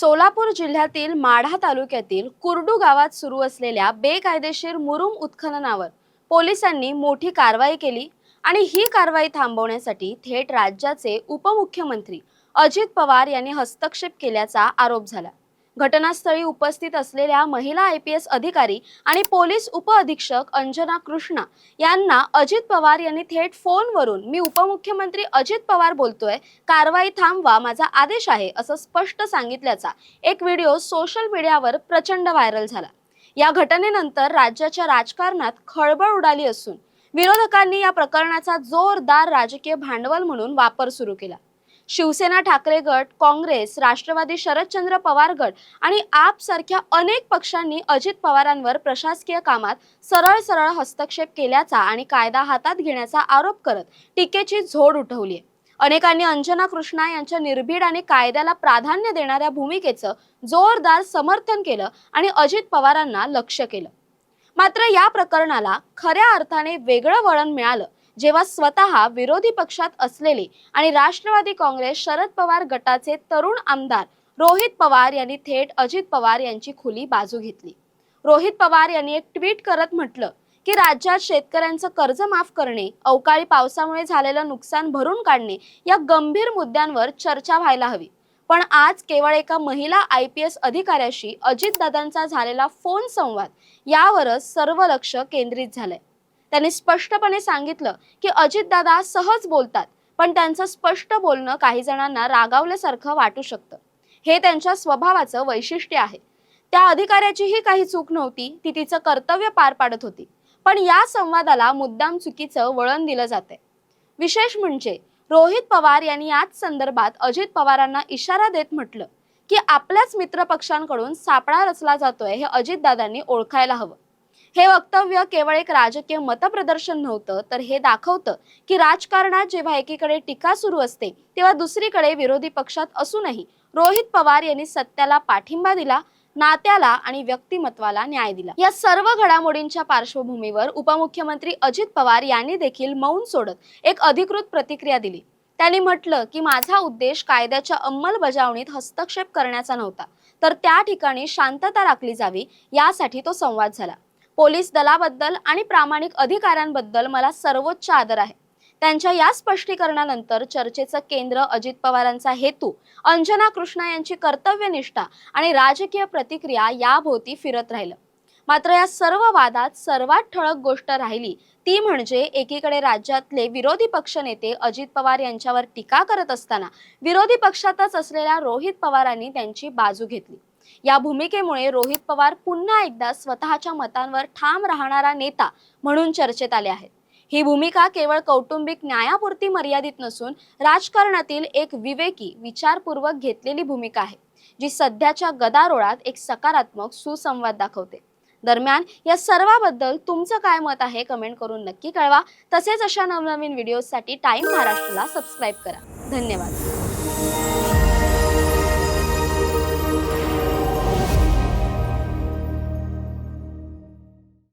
सोलापूर जिल्ह्यातील माढा तालुक्यातील कुर्डू गावात सुरू असलेल्या बेकायदेशीर मुरुम उत्खननावर पोलिसांनी मोठी कारवाई केली आणि ही कारवाई थांबवण्यासाठी थेट राज्याचे उपमुख्यमंत्री अजित पवार यांनी हस्तक्षेप केल्याचा आरोप झाला. घटनास्थळी उपस्थित असलेल्या महिला आय पी एस अधिकारी आणि पोलीस उपअधीक्षक अंजना कृष्णा यांना अजित पवार यांनी थेट फोनवरून मी उपमुख्यमंत्री अजित पवार बोलतोय कारवाई थांबवा माझा आदेश आहे असं स्पष्ट सांगितल्याचा एक व्हिडिओ सोशल मीडियावर प्रचंड व्हायरल झाला. या घटनेनंतर राज्याच्या राजकारणात खळबळ उडाली असून विरोधकांनी या प्रकरणाचा जोरदार राजकीय भांडवल म्हणून वापर सुरू केला. शिवसेना ठाकरे गट काँग्रेस राष्ट्रवादी शरदचंद्र पवार गट आणि आप सारख्या अनेक पक्षांनी अजित पवारांवर प्रशासकीय कामात सरळ सरळ हस्तक्षेप केल्याचा आणि कायदा हातात घेण्याचा आरोप करत टीकेची झोड उठवली आहे. अनेकांनी अंजना कृष्णा यांच्या निर्भीड आणि कायद्याला प्राधान्य देणाऱ्या भूमिकेचं जोरदार समर्थन केलं आणि अजित पवारांना लक्ष केलं. मात्र या प्रकरणाला खऱ्या अर्थाने वेगळं वळण मिळालं जेव्हा स्वतः विरोधी पक्षात असलेले आणि राष्ट्रवादी काँग्रेस शरद पवार गटाचे तरुण आमदार रोहित पवार यांनी थेट अजित पवार यांची खुली बाजू घेतली. रोहित पवार यांनी एक ट्विट करत म्हटलं की राज्यात शेतकऱ्यांचं कर्ज माफ करणे अवकाळी पावसामुळे झालेलं नुकसान भरून काढणे या गंभीर मुद्द्यांवर चर्चा व्हायला हवी. पण आज केवळ एका महिला आय पी एस अधिकाऱ्याशी अजितदादांचा झालेला फोन संवाद यावरच सर्व लक्ष केंद्रित झालंय. त्यांनी स्पष्टपणे सांगितलं की अजितदादा सहज बोलतात पण त्यांचं स्पष्ट बोलणं काही जणांना रागावल्यासारखं वाटू शकतं. हे त्यांच्या स्वभावाचं वैशिष्ट्य आहे. त्या अधिकाऱ्याचीही काही चूक नव्हती ती तिचं कर्तव्य पार पाडत होती. पण या संवादाला मुद्दाम चुकीचं वळण दिलं जाते विशेष म्हणजे रोहित पवार यांनी याच संदर्भात अजित पवारांना इशारा देत म्हटलं की आपल्याच मित्र पक्षांकडून सापळा रचला जातोय हे अजितदादांनी ओळखायला हवं. हे वक्तव्य केवळ एक राजकीय मतप्रदर्शन नव्हतं तर हे दाखवतं की राजकारणात जेव्हा एकीकडे टीका सुरू असते तेव्हा दुसरीकडे विरोधी पक्षात असूनही रोहित पवार यांनी सत्याला पाठिंबा दिला नात्याला आणि व्यक्तिमत्वाला न्याय दिला. या सर्व घडामोडींच्या पार्श्वभूमीवर उपमुख्यमंत्री अजित पवार यांनी देखील मौन सोडत एक अधिकृत प्रतिक्रिया दिली. त्यांनी म्हटलं की माझा उद्देश कायद्याच्या अंमलबजावणीत हस्तक्षेप करण्याचा नव्हता तर त्या ठिकाणी शांतता राखली जावी यासाठी तो संवाद झाला. पोलीस दलाबद्दल आणि प्रामाणिक अधिकाऱ्यांबद्दल मला सर्वोच्च आदर आहे. त्यांच्या या स्पष्टीकरणानंतर चर्चेचं केंद्र अजित पवारांचा हेतू अंजना कृष्णा यांची कर्तव्यनिष्ठा आणि राजकीय प्रतिक्रिया याभोवती फिरत राहिलं. मात्र या सर्व वादात सर्वात ठळक गोष्ट राहिली ती म्हणजे एकीकडे राज्यातले विरोधी पक्षनेते अजित पवार यांच्यावर टीका करत असताना विरोधी पक्षातच असलेल्या रोहित पवारांनी त्यांची बाजू घेतली. या भूमिकेमुळे रोहित पवार पुन्हा एकदा स्वतःच्या मतांवर ठाम राहणारा नेता म्हणून चर्चेत आले आहेत. ही भूमिका केवळ कौटुंबिक न्यायापुरती मर्यादित नसून राजकारणातील एक विवेकी विचारपूर्वक घेतलेली भूमिका आहे जी सध्याच्या गदारोळात एक सकारात्मक सुसंवाद दाखवते. दरम्यान या सर्वाबद्दल तुमचं काय मत आहे कमेंट करून नक्की कळवा. तसेच अशा नवनवीन व्हिडिओजसाठी टाइम महाराष्ट्राला सबस्क्राईब करा. धन्यवाद.